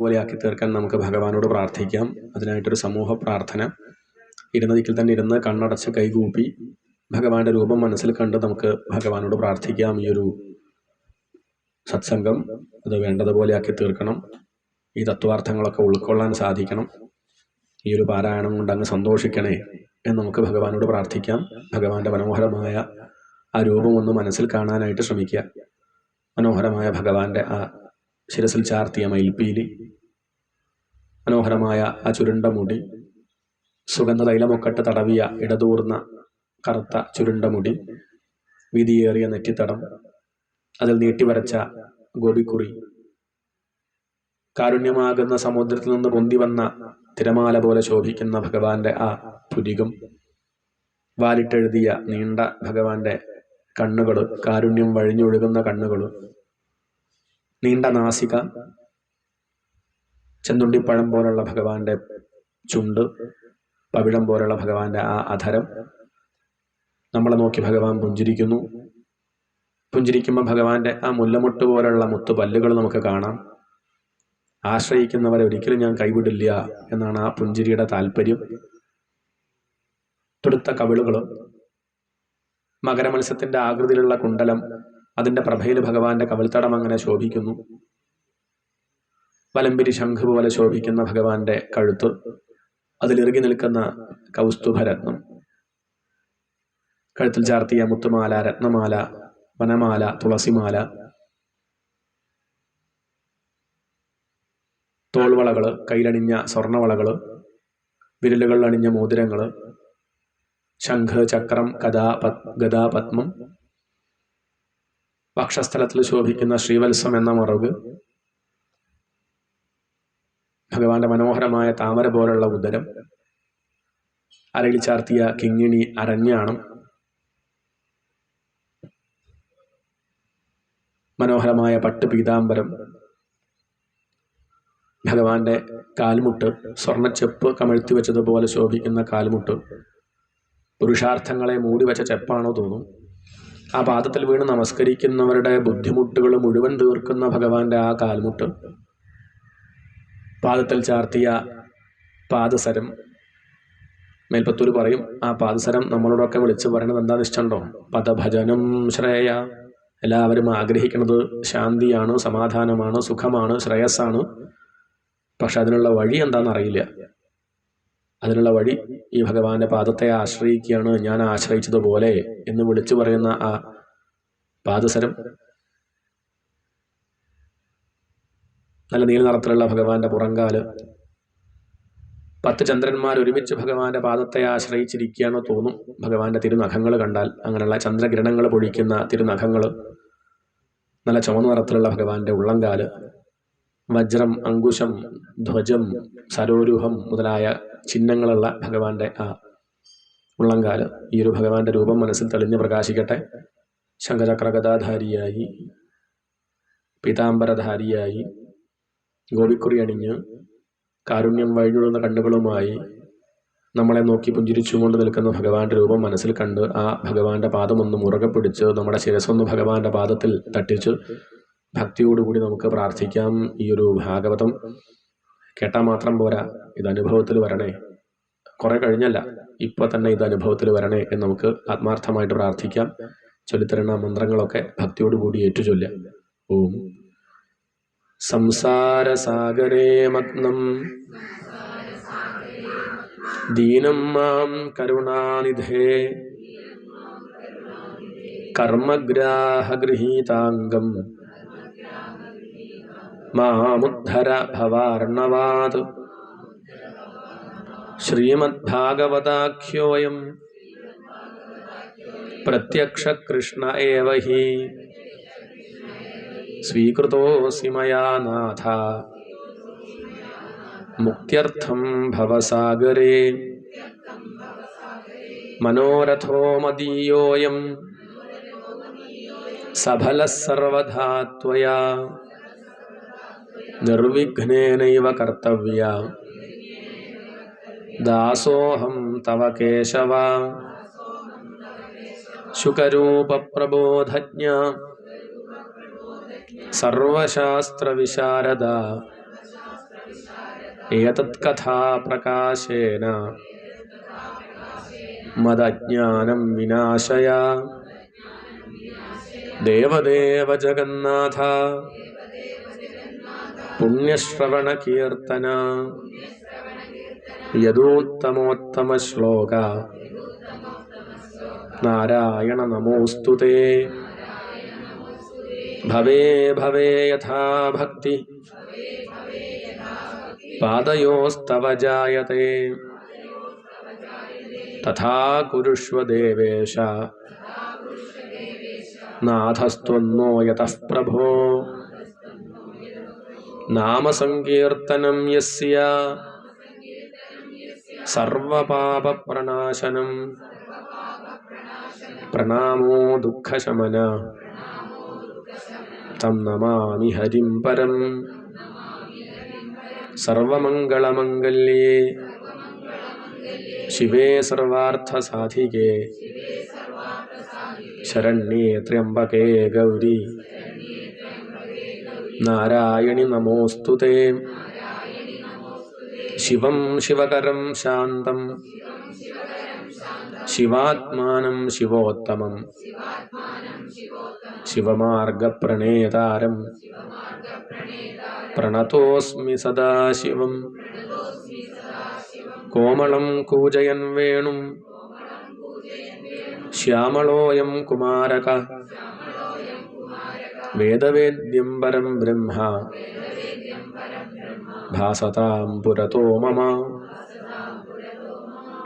പോലെയാക്കി തീർക്കാൻ നമുക്ക് ഭഗവാനോട് പ്രാർത്ഥിക്കാം. അതിനായിട്ടൊരു സമൂഹ പ്രാർത്ഥന. ഇരുന്നതിക്കിൽ തന്നെ ഇരുന്ന് കണ്ണടച്ച് കൈകൂപ്പി ഭഗവാന്റെ രൂപം മനസ്സിൽ കണ്ട് നമുക്ക് ഭഗവാനോട് പ്രാർത്ഥിക്കാം. ഈ ഒരു സത്സംഗം അത് വേണ്ടതുപോലെയാക്കി തീർക്കണം. ഈ തത്വാർത്ഥങ്ങളൊക്കെ ഉൾക്കൊള്ളാൻ സാധിക്കണം. ഈ ഒരു പാരായണം കൊണ്ട് അങ്ങ് സന്തോഷിക്കണേ എന്ന് നമുക്ക് ഭഗവാനോട് പ്രാർത്ഥിക്കാം. ഭഗവാന്റെ മനോഹരമായ ആ രൂപം ഒന്ന് മനസ്സിൽ കാണാനായിട്ട് ശ്രമിക്കുക. മനോഹരമായ ഭഗവാന്റെ ആ ശിരസിൽ ചാർത്തിയ മയിൽപ്പീലി. മനോഹരമായ ആ ചുരുണ്ട മുടി. സുഗന്ധ തൈലമൊക്കെട്ട് തടവിയ ഇടതൂർന്ന കറുത്ത ചുരുണ്ട മുടി. വീതിയേറിയ നെറ്റിത്തടം. അതിൽ നീട്ടിവരച്ച ഗോപിക്കുറി. കാരുണ്യമാകുന്ന സമുദ്രത്തിൽ നിന്ന് പൊന്തി വന്ന തിരമാല പോലെ ശോഭിക്കുന്ന ഭഗവാന്റെ ആ പുരികം. വാലിട്ടെഴുതിയ നീണ്ട ഭഗവാന്റെ കണ്ണുകൾ കാരുണ്യം വഴിഞ്ഞൊഴുകുന്ന കണ്ണുകൾ നീണ്ട നാസിക ചെന്തുണ്ടിപ്പഴം പോലുള്ള ഭഗവാന്റെ ചുണ്ട് പവിഴം പോലുള്ള ഭഗവാന്റെ ആ അധരം. നമ്മളെ നോക്കി ഭഗവാൻ പുഞ്ചിരിക്കുന്നു. പുഞ്ചിരിക്കുമ്പോൾ ഭഗവാന്റെ ആ മുല്ലമുട്ട് പോലുള്ള മുത്തു പല്ലുകൾ നമുക്ക് കാണാം. ആശ്രയിക്കുന്നവരെ ഒരിക്കലും ഞാൻ കൈവിടില്ല എന്നാണ് ആ പുഞ്ചിരിയുടെ താല്പര്യം. തുടുത്ത കവിളുകൾ മകരമത്സ്യത്തിന്റെ ആകൃതിയിലുള്ള കുണ്ടലം അതിന്റെ പ്രഭയിൽ ഭഗവാന്റെ കവിൾത്തടം അങ്ങനെ ശോഭിക്കുന്നു. വലമ്പിരി ശംഖ് പോലെ ശോഭിക്കുന്ന ഭഗവാന്റെ കഴുത്ത് അതിലിറുകി നിൽക്കുന്ന കൗസ്തുഭരത്നം കഴുത്തിൽ ചാർത്തിയ മുത്തുമാല രത്നമാല വനമാല തുളസിമാല തോൾവളകൾ കയ്യിലണിഞ്ഞ സ്വർണവളകൾ വിരലുകളിൽ അണിഞ്ഞ മോതിരങ്ങൾ ശംഖ് ചക്രം കഥാ പത് ഗതാപത്മം വക്ഷസ്ഥലത്തിൽ ശോഭിക്കുന്ന ശ്രീവത്സം എന്ന മറവ് ഭഗവാന്റെ മനോഹരമായ താമര പോലുള്ള ഉദരം അരളി ചാർത്തിയ കിങ്ങിണി അരഞ്ഞാണം മനോഹരമായ പട്ട് പീതാംബരം ഭഗവാന്റെ കാൽമുട്ട് സ്വർണച്ചെപ്പ് കമഴ്ത്തി വെച്ചതുപോലെ ശോഭിക്കുന്ന കാൽമുട്ട് പുരുഷാർത്ഥങ്ങളെ മൂടിവെച്ച ചെപ്പാണോ തോന്നും? ആ പാദത്തിൽ വീണ് നമസ്കരിക്കുന്നവരുടെ ബുദ്ധിമുട്ടുകൾ മുഴുവൻ തീർക്കുന്ന ഭഗവാന്റെ ആ കാൽമുട്ട്. പാദത്തിൽ ചാർത്തിയ പാദസരം. മേൽപ്പത്തൂർ പറയും ആ പാദസരം നമ്മളോടൊക്കെ വിളിച്ചു പറയണത് എന്താ നിശ്ചണ്ടോ? പദഭജനം ശ്രേയ. എല്ലാവരും ആഗ്രഹിക്കുന്നത് ശാന്തിയാണ് സമാധാനമാണ് സുഖമാണ് ശ്രേയസ്സാണ്. പക്ഷെ അതിനുള്ള വഴി എന്താണെന്ന് അറിയില്ല അതിനുള്ള വഴി ഈ ഭഗവാന്റെ പാദത്തെ ആശ്രയിക്കുകയാണ്. ഞാൻ ആശ്രയിച്ചതുപോലെ എന്ന് വിളിച്ചു പറയുന്ന ആ പാദസരം നല്ല നീല നിറത്തിലുള്ള ഭഗവാന്റെ പുറങ്കാൽ പത്ത് ചന്ദ്രന്മാർ ഒരുമിച്ച് ഭഗവാന്റെ പാദത്തെ ആശ്രയിച്ചിരിക്കുകയാണോ തോന്നും. ഭഗവാന്റെ തിരുനഖങ്ങൾ കണ്ടാൽ അങ്ങനെയുള്ള ചന്ദ്രകിരണങ്ങൾ പൊഴിക്കുന്ന തിരുനഖങ്ങൾ നല്ല ചുവന്ന നിറത്തിലുള്ള ഭഗവാന്റെ ഉള്ളംകാൽ വജ്രം അങ്കുശം ധ്വജം സരോരൂഹം മുതലായ ചിഹ്നങ്ങളുള്ള ഭഗവാന്റെ ആ ഉള്ളങ്കാൽ ഈ ഒരു ഭഗവാന്റെ രൂപം മനസ്സിൽ തെളിഞ്ഞ് പ്രകാശിക്കട്ടെ. ശങ്കചക്രഗതാധാരിയായി പീതാംബരധാരിയായി ഗോപിക്കുറി അണിഞ്ഞ് കാരുണ്യം വഴിഞ്ഞുള്ള കണ്ണുകളുമായി നമ്മളെ നോക്കി പുഞ്ചിരിച്ചുകൊണ്ട് നിൽക്കുന്ന ഭഗവാന്റെ രൂപം മനസ്സിൽ കണ്ട് ആ ഭഗവാന്റെ പാദം ഒന്ന് മുറുകെ പിടിച്ച് നമ്മുടെ ശിരസൊന്ന് ഭഗവാന്റെ പാദത്തിൽ തട്ടിച്ച് ഭക്തിയോടുകൂടി നമുക്ക് പ്രാർത്ഥിക്കാം. ഈ ഒരു ഭാഗവതം കേട്ടാൽ മാത്രം പോരാ ഇത് അനുഭവത്തിൽ വരണേ. കുറെ കഴിഞ്ഞല്ല ഇപ്പൊ തന്നെ ഇത് അനുഭവത്തിൽ വരണേ എന്ന് നമുക്ക് ആത്മാർത്ഥമായിട്ട് പ്രാർത്ഥിക്കാം. ചൊല്ലിത്തരുന്ന മന്ത്രങ്ങളൊക്കെ ഭക്തിയോടുകൂടി ഏറ്റുചൊല്ലാം ഓം. സംസാരസാഗരേ മഗ്നം. ദീനം മാം കരുണാനിധേ. കർമ്മഗ്രാഹഗൃഹീതാംഗം. मामुद्धर भवार्णवात् श्रीमद्भागवताख्योऽयं प्रत्यक्षकृष्ण एव हि। स्वीकृतोऽसि मया नाथ। मुक्त्यर्थं भवसागरे। मनोरथो मदीयोऽयं सबलः सर्वधा त्वया। निर्विघ्न कर्तव्य। दासोहम तव केशव। शुकूप्रबोधज्ञ सर्वशास्त्र विशारद एतत्कथा प्रकाशेन मदज्ञानं विनाशय। देवदेव जगन्नाथ। പുണ്യശ്രവണ കീർത്തന യഥോത്തമോത്തമ ശ്ലോക നാരായണ നമോസ്തുതേ ഭവേ ഭവേ യഥാ ഭക്തി. പാദയോസ്തവ ജായത്തെ തഥാ കുരുഷ്വ ദേവേശ. നാഥസ്ത്വന്നോ യതഃ പ്രഭോ. നാമസങ്കീർത്തനം യസ്യ. സർവപാപപ്രണാശനം പ്രണാമോ ദുഃഖശമന. തം നമാമി ഹരിം പരം. സർവമംഗളമംഗല്യേ. ശിവേ സർവാർത്ഥസാധികേ. ശരണ്യേ ത്രയംബകേ ഗൗരി. नारायणि नमोऽस्तु ते शिवं शिवकरं शान्तं शिवात्मानं शिवोत्तमं शिवमार्गप्रणेतारं प्रणतोऽस्मि सदा शिवम् कोमलं कूजयन् वेणुं श्यामलोऽयं कुमारक वेदवेद्यं परं ब्रह्म। भासतां पुरतो मम।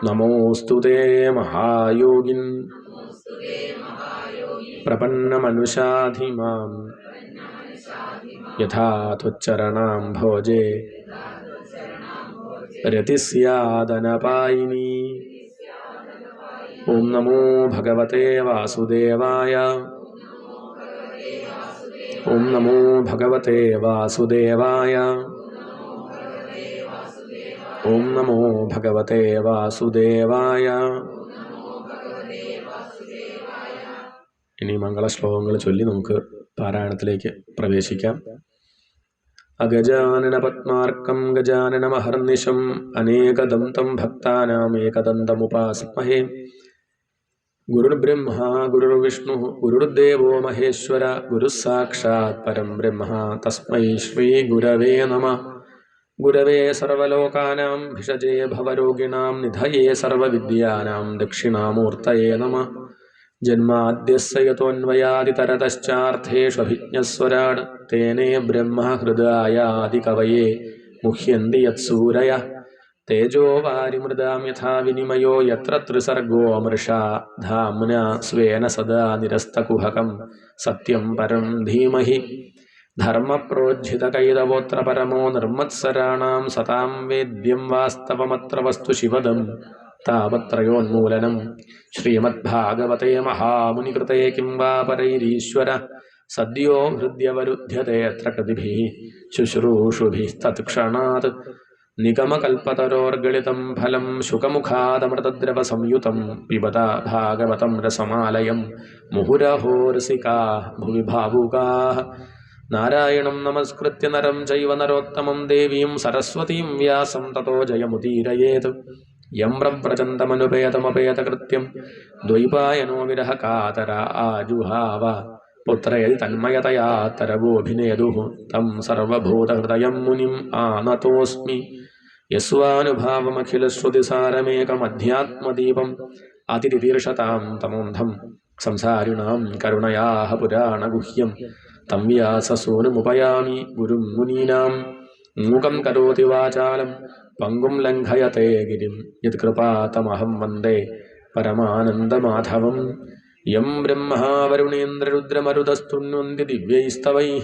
नमोऽस्तु ते महायोगिन्। प्रपन्नमनुषाधिमां यथा त्वच्चरणां भोजे। रतिस्यादनपायिनी। ॐ नमो भगवते वासुदेवाय। ഓം നമോ ഭഗവതേ വാസുദേവായ. ഓം നമോ ഭഗവതേ വാസുദേവായ. ഇനി മംഗളശ്ലോകങ്ങൾ ചൊല്ലി നമുക്ക് പാരായണത്തിലേക്ക് പ്രവേശിക്കാം. അഗജാനന പത്മാർക്കം ഗജാനനമഹർനിശം അനേകദന്തം ഭക്താനാം ഏകദന്തമുപാസമഹേ. गुरुर्ब्रह्म गुरुर्विष्णु गुरुर्देव महेश्वर गुरुसाक्षात् परं ब्रह्म तस्मै श्रीगुरवे नमः गुरवे सर्वलोकानां भिषजे भवरोगिणां निधये सर्वविद्यानां दक्षिणामूर्तये नमः जन्माद्यस्य यतोऽन्वयादितरतश्चार्थेषु अभिज्ञस्वराड् तेने ब्रह्म हृदायादिकवये मुह्यन्ति यत्सूरयः തേജോവാരിമൃതാമ്യഥാ വിനിമയോ യത്ര ത്രിസർഗോ അമൃഷ. ധാംന സ്വേന സദാ നിരസ്തകുഹകം. സത്യം പരം ധീമഹി. ധർമ്മപ്രോജ്ജിതകൈതവോത്ര പരമോ നിർമ്മത്സരാണാം സതാം വേദ്യം വാസ്തവമത്ര വസ്തു ശിവദം. താപത്രയോന്മൂലനം. ശ്രീമദ്ഭാഗവതേ മഹാമുനികൃതേ കിം വാ പരൈരീശ്വര. സദ്യോ ഹൃദ്യവരുധ്യതേത്ര കൃതിഭിः. ശുശ്രൂഷുഭിസ്തത്ക്ഷണാत् നിഗമകൽപ്പതരോർഗളിതം ഫലം ശുഖമുഖാദമൃതദ്രവ സംയുതം പിബത ഭാഗവതം രസമാലയം മുഹുരഹോർസികാ ഭുവി ഭാവുകാ നാരായണം നമസ്കൃത്യ നരം ചൈവ നരോത്തമം ദേവീം സരസ്വതീം വ്യാസം തതോ ജയമുദീരയേത്. യം യമ്രവ്രചന്തമനുപേതമപേതകൃത്യം ദ്വൈപായനോ വിരഹ കാതര ആജുഹാവ. പുത്രയിൽ തന്മയതയാ തരവോഭിനേതു തം സർവഭൂതഹൃദയം മുനിം ആനതോസ്മി യസ്വാനുഭാവമഖിലശ്രുതിസാരമേകമധ്യാത്മദീപം അതിരിതീർഷതാം തമോന്ധം സംസാരിണാം കരുണയാഹ പുരാണഗുഹ്യം. തം വ്യാസസൂനുമുപയാമി ഗുരും മുനീനാം. മൂകം കരോതി വാചാലം പങ്കും ലംഘയത്തെ ഗിരിം. യത്കൃപാതമഹം വന്ദേ പരമാനന്ദമാധവം. യം ബ്രഹ്മാവരുണേന്ദ്രരുദ്രമരുതസ്തുന്വന്തി ദിവ്യൈസ്തവൈ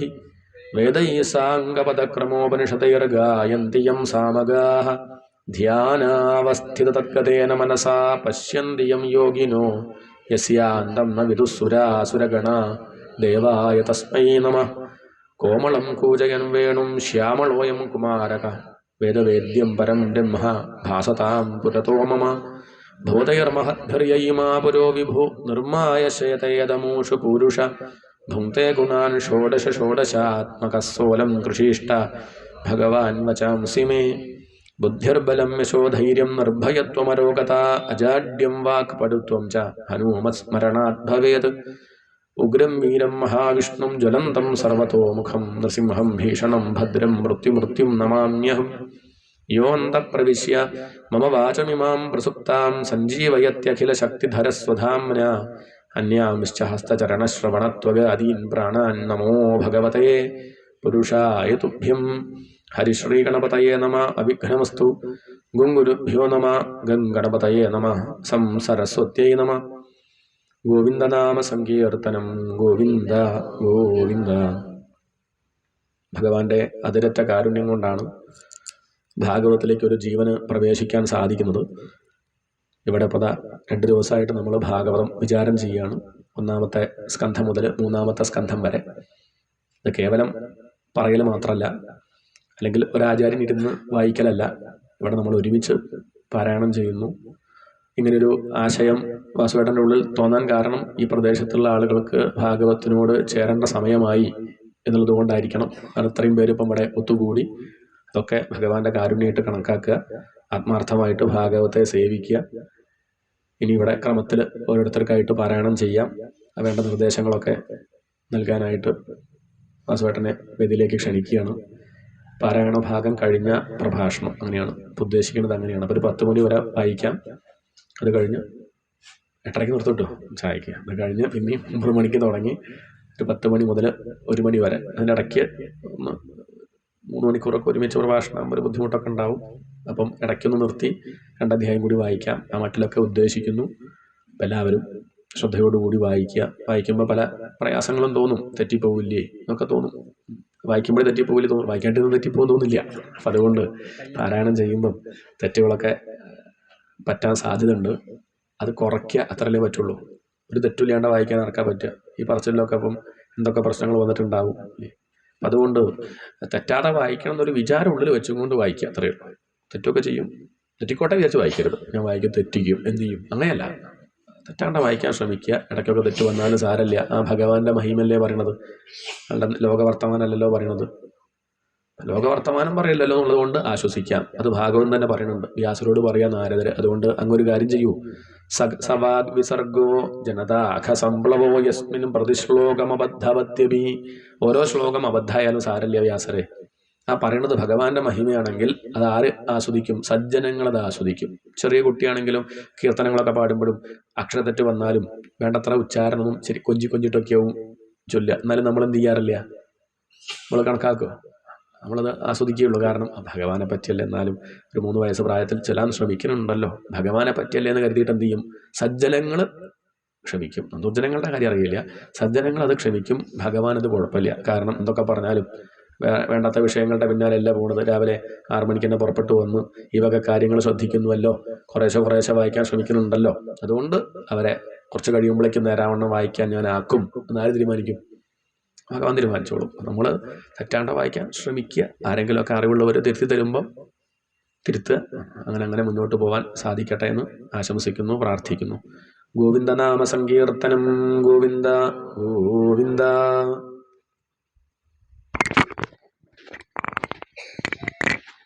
വേദൈസാംഗപദക്രമോപനിഷതൈർഗായന്തി യം സാമഗാഃ മനസാ പശ്യന്തിയം യോഗിനോ. യസ്യാന്തം ന വിദുസുരാസുരഗണ ദേവായ തസ്മൈ നമ. കോമളം കൂജയൻ വേണു ശ്യാമളോയം കുമാരക. വേദവേദ്യം പരം ബ്രഹ്മ. ഭാസതാം പുരതോ മമ. ഭൂതൈർമഹദ്ധര്യൈമാ പുരോ വിഭു. നിർമായ ശേതയദമൂഷു പൂരുഷ. ഭുങ്ക്തേ ഗുണാൻ ഷോഡശ ഷോഡശാത്മകസ്സോലം കൃഷിഷ്ട ഭഗവാൻ വചാംസി മേ ബുദ്ധിർബലം യശോധൈര്യം നിർഭയത്വമരോഗത അജാഡ്യം വാക്പടുത്വം ച ഹനൂമസ്മരണാത് ഭവേത് ഉഗ്രം വീരം മഹാവിഷ്ണും ജ്വലന്തം സർവതോമുഖം നൃസിംഹം ഭീഷണം ഭദ്രം മൃത്യുമൃത്യും നമാമ്യഹം യോന്തപ്രവിശ്യ മമ വാചമിമാം പ്രസുപ്താം സഞ്ജീവയത്യഖിലശക്തിധരസ്വധാംന അന്യാംശ്ച ഹസ്തചരണശ്രവണത്വഗാദീൻ പ്രാണാൻ നമോ ഭഗവതേ. പുരുഷായ തുഭ്യം ഹരിശ്രീഗണപതയേ നമ അവിഘ്നമസ്തു. ഗുംഗുരുഭ്യോ നമ ഗംഗണപതയേ നമ സം സംസരസ്വത്യൈ നമ. ഗോവിന്ദനാമ സങ്കീർത്തനം ഗോവിന്ദ ഗോവിന്ദ. ഭഗവാന്റെ അതിരറ്റ കാരുണ്യം കൊണ്ടാണ് ഭാഗവതത്തിലേക്ക് ഒരു ജീവന് പ്രവേശിക്കാൻ സാധിക്കുന്നത്. ഇവിടെ പത രണ്ട് ദിവസമായിട്ട് നമ്മൾ ഭാഗവതം വിചാരം ചെയ്യുകയാണ്. ഒന്നാമത്തെ സ്കന്ധം മുതൽ മൂന്നാമത്തെ സ്കന്ധം വരെ. ഇത് കേവലം പറയൽ മാത്രമല്ല അല്ലെങ്കിൽ ഒരാചാര്യൻ ഇരുന്ന് വായിക്കലല്ല. ഇവിടെ നമ്മൾ ഒരുമിച്ച് പാരായണം ചെയ്യുന്നു. ഇങ്ങനൊരു ആശയം വാസുവേട്ടന്റെ ഉള്ളിൽ തോന്നാൻ കാരണം ഈ പ്രദേശത്തുള്ള ആളുകൾക്ക് ഭാഗവത്തിനോട് ചേരേണ്ട സമയമായി എന്നുള്ളത് കൊണ്ടായിരിക്കണം അത് അത്രയും പേര് ഇപ്പം ഇവിടെ ഒത്തുകൂടി. അതൊക്കെ ഭഗവാന്റെ കാരുണ്യമായിട്ട് കണക്കാക്കുക ആത്മാർത്ഥമായിട്ട് ഭാഗവത്തെ സേവിക്കുക. ഇനി ഇവിടെ ക്രമത്തിൽ ഓരോരുത്തർക്കായിട്ട് പാരായണം ചെയ്യാം. വേണ്ട നിർദ്ദേശങ്ങളൊക്കെ നൽകാനായിട്ട് വാസുവേട്ടനെ വേദിയിലേക്ക് ക്ഷണിക്കുകയാണ്. പാരായണ ഭാഗം കഴിഞ്ഞ പ്രഭാഷണം അങ്ങനെയാണ്. ഉദ്ദേശിക്കുന്നത് അങ്ങനെയാണ്. അപ്പോൾ ഒരു പത്ത് മണി വരെ വായിക്കാം. അത് കഴിഞ്ഞ് എട്ടരയ്ക്ക് നിർത്തിട്ടു? ചായക്ക്. അത് കഴിഞ്ഞ് പിന്നെയും ഒമ്പത് മണിക്ക് തുടങ്ങി. ഒരു പത്ത് മണി മുതൽ ഒരു മണി വരെ. അതിന്റെ ഇടയ്ക്ക് ഒന്ന് മൂന്ന് മണിക്കൂറൊക്കെ ഒരുമിച്ച് പ്രഭാഷണം ഒരു ബുദ്ധിമുട്ടൊക്കെ ഉണ്ടാവും. അപ്പം ഇടയ്ക്കൊന്ന് നിർത്തി രണ്ടധ്യായം കൂടി വായിക്കാം. ആ മട്ടിലൊക്കെ ഉദ്ദേശിക്കുന്നു. എല്ലാവരും ശ്രദ്ധയോടുകൂടി വായിക്കുക. വായിക്കുമ്പോൾ പല പ്രയാസങ്ങളും തോന്നും. തെറ്റിപ്പോവില്ലേ എന്നൊക്കെ തോന്നും. വായിക്കുമ്പോഴേ തെറ്റിപ്പോവില്ലേ തോന്നും. വായിക്കാണ്ടിരുന്ന് തെറ്റിപ്പോകും തോന്നില്ല. അപ്പം അതുകൊണ്ട് പാരായണം ചെയ്യുമ്പം തെറ്റുകളൊക്കെ പറ്റാൻ സാധ്യതയുണ്ട്. അത് കുറയ്ക്കുക അത്രയല്ലേ പറ്റുള്ളൂ. ഒരു തെറ്റില്ലാണ്ട് വായിക്കാൻ നടക്കാൻ പറ്റുക? ഈ പറച്ചിലൊക്കെ അപ്പം എന്തൊക്കെ പ്രശ്നങ്ങൾ വന്നിട്ടുണ്ടാവും? അതുകൊണ്ട് തെറ്റാതെ വായിക്കണം എന്നൊരു വിചാരം ഉള്ളിൽ വെച്ചുകൊണ്ട് വായിക്കുക അത്രയേ ഉള്ളൂ. തെറ്റൊക്കെ ചെയ്യും. തെറ്റിക്കോട്ടെ വിചാരിച്ച് വായിക്കരുത്. ഞാൻ വായിക്കും തെറ്റിക്കും എന്ത് ചെയ്യും? അങ്ങനെയല്ല. തെറ്റാണ്ട് വായിക്കാൻ ശ്രമിക്കുക. ഇടയ്ക്കൊക്കെ തെറ്റ് വന്നാലും സാരമില്ല. ആ ഭഗവാന്റെ മഹിമല്ലേ പറയണത്? അല്ല ലോകവർത്തമാനല്ലല്ലോ പറയണത്? ലോകവർത്തമാനം പറയില്ലല്ലോ എന്നുള്ളതുകൊണ്ട് ആശ്വസിക്കാം. അത് ഭാഗവതം തന്നെ പറയുന്നുണ്ട്. വ്യാസരോട് പറയാ നാരദര് അതുകൊണ്ട് അങ്ങൊരു കാര്യം ചെയ്യൂ. സവാദ് വിസർഗോ ജനതാഖ സംപ്ലവോ യസ്മിനും പ്രതിശ്ലോകമബദ്ധവത്യപി ഓരോ ശ്ലോകം അബദ്ധായാലും സാരല്യ വ്യാസരെ. ആ പറയുന്നത് ഭഗവാന്റെ മഹിമയാണെങ്കിൽ അത് ആര് ആസ്വദിക്കും? സജ്ജനങ്ങൾ അത് ആസ്വദിക്കും. ചെറിയ കുട്ടിയാണെങ്കിലും കീർത്തനങ്ങളൊക്കെ പാടുമ്പോഴും അക്ഷരത്തെറ്റ് വന്നാലും വേണ്ടത്ര ഉച്ചാരണവും ശരി കൊഞ്ചി കൊഞ്ചിട്ടൊക്കെയാവും ചൊല്ലുക. എന്നാലും നമ്മൾ എന്ത് ചെയ്യാറില്ല? നമ്മൾ കണക്കാക്കുക നമ്മളത് ആസ്വദിക്കുകയുള്ളൂ. കാരണം ഭഗവാനെ പറ്റിയല്ല എന്നാലും ഒരു മൂന്ന് വയസ്സ് പ്രായത്തിൽ ചെല്ലാൻ ശ്രമിക്കുന്നുണ്ടല്ലോ. ഭഗവാനെ പറ്റിയല്ലേ എന്ന് കരുതിയിട്ട് എന്ത് ചെയ്യും? സജ്ജനങ്ങൾ ക്ഷമിക്കും. ദുർജനങ്ങളുടെ കാര്യം അറിയില്ല. സജ്ജനങ്ങൾ അത് ക്ഷമിക്കും. ഭഗവാൻ അത് കുഴപ്പമില്ല. കാരണം എന്തൊക്കെ പറഞ്ഞാലും വേണ്ടാത്ത വിഷയങ്ങളുടെ പിന്നാലല്ല പോകുന്നത് രാവിലെ ആറു മണിക്ക് തന്നെ പുറപ്പെട്ടു വന്ന് ഈ വക കാര്യങ്ങൾ ശ്രദ്ധിക്കുന്നുവല്ലോ. കുറേശ്ശെ കുറേശ്ശെ വായിക്കാൻ ശ്രമിക്കുന്നുണ്ടല്ലോ. അതുകൊണ്ട് അവരെ കുറച്ച് കഴിയുമ്പോഴേക്കും നേരാവണ്ണം വായിക്കാൻ ഞാൻ ആക്കും. എന്നാലും തീരുമാനിക്കും? ഭഗവാൻ തീരുമാനിച്ചോളും നമ്മൾ തെറ്റാണ്ട വായിക്കാൻ ശ്രമിക്കുക. ആരെങ്കിലുമൊക്കെ അറിവുള്ളവർ തിരുത്തി തരുമ്പം തിരുത്തുക. അങ്ങനെ അങ്ങനെ മുന്നോട്ട് പോകാൻ സാധിക്കട്ടെ എന്ന് ആശംസിക്കുന്നു പ്രാർത്ഥിക്കുന്നു. ഗോവിന്ദനാമ സങ്കീർത്തനം ഗോവിന്ദ ഗോവിന്ദ.